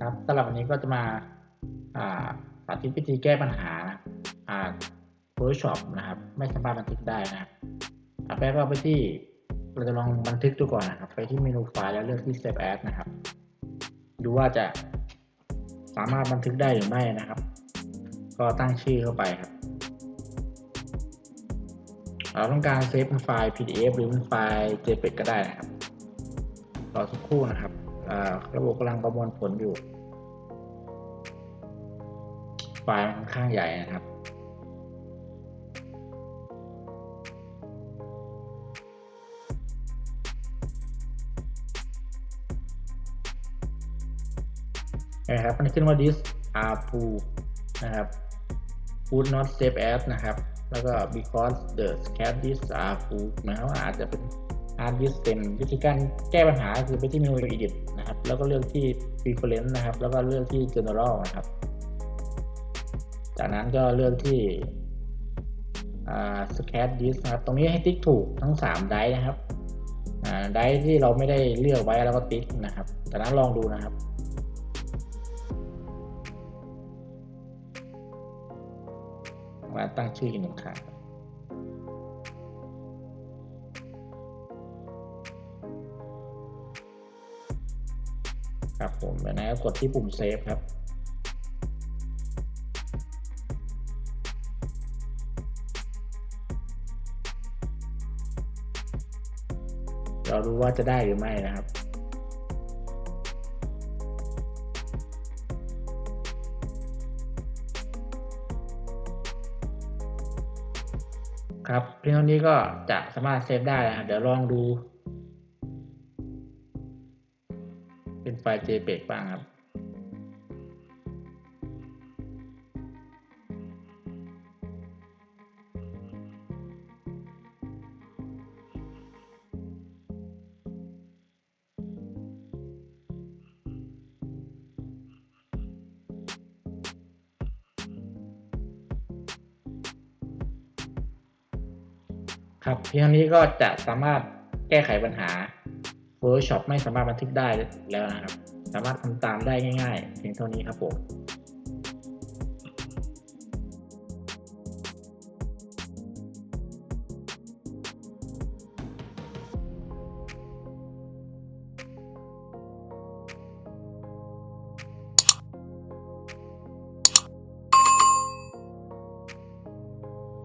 ครับสำหรับวันนี้ก็จะมาสาธิตวิธีแก้ปัญหาอ่า Photoshop นะครับ ไม่สามารถบันทึกได้นะครับอะแป๊บก็ไปที่เราจะลองบันทึกดูก่อนนะครับ ไปที่เมนูไฟล์แล้วเลือกที่ Save As นะครับ ดูว่าจะสามารถบันทึกได้หรือไม่นะครับ ก็ตั้งชื่อเข้าไปครับ เราต้องการเซฟเป็นไฟล์ PDF หรือเป็นไฟล์ JPEG ก็ได้นะครับ รอสักครู่นะครับระบบกำลังประมวลผลอยู่ ล์มันค่อนข้างใหญ่นะครับ นะครับมันขึ้นว่า this are full นะครับ would not save as นะครับ แล้วก็ because the scan disk are full หมายความว่าอาจจะเป็น hard disk เต็มวิธีการแก้ปัญหาคือไปที่เมนู edit นะครับ แล้วก็เลือกที่ preference นะครับ แล้วก็เลือกที่ general นะครับ จากนั้นก็เลือกที่ scan disk นะครับตรงนี้ให้ติ๊กถูกทั้ง 3 ไดร์นะครับไดร์ที่เราไม่ได้เลือกไว้แล้วก็ติ๊กนะครับ จากนั้นลองดูนะครับมาตั้งชื่ออีกหนึ่งครั้งครับผมแล้วนะกดที่ปุ่มเซฟครับ เราดูว่าจะได้หรือไม่นะครับครับเพียงเท่านี้ก็จะสามารถเซฟได้นะครับเดี๋ยวลองดู เป็นไฟล์ JPEG บ้างครับ ครับเพียงนี้ก็จะสามารถแก้ไขปัญหา Photoshop ไม่สามารถบันทึกได้แล้วนะครับ สามารถทำตามได้ง่าย ๆ เพียงเท่านี้ครับผม